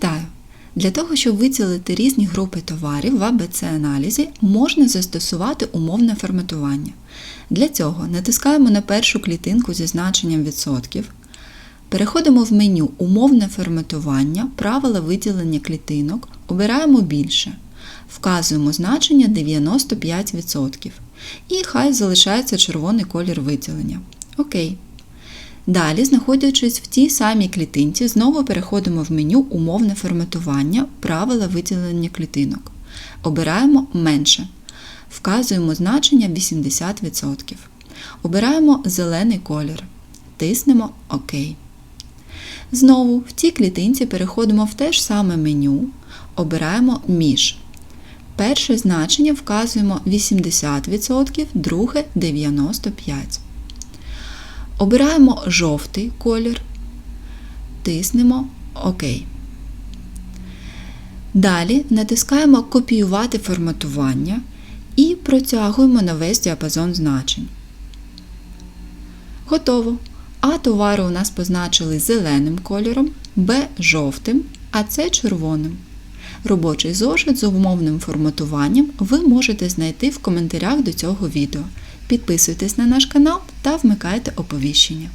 Вітаю! Для того, щоб вицілити різні групи товарів в АБЦ-аналізі, можна застосувати умовне форматування. Для цього натискаємо на першу клітинку зі значенням відсотків, переходимо в меню Умовне форматування, правила виділення клітинок, обираємо більше, вказуємо значення 95% і хай залишається червоний колір виділення. Окей. Далі, знаходячись в тій самій клітинці, знову переходимо в меню Умовне форматування, правила виділення клітинок. Обираємо менше. Вказуємо значення 80%. Обираємо зелений колір. Тиснемо ОК. Знову в цій клітинці переходимо в те ж саме меню, обираємо між. Перше значення вказуємо 80%, друге 95%. Обираємо жовтий колір, тиснемо ОК. Далі натискаємо Копіювати форматування і протягуємо на весь діапазон значень. Готово. А товари у нас позначили зеленим кольором, Б жовтим, а С червоним. Робочий зошит з умовним форматуванням ви можете знайти в коментарях до цього відео. Підписуйтесь на наш канал та вмикайте оповіщення.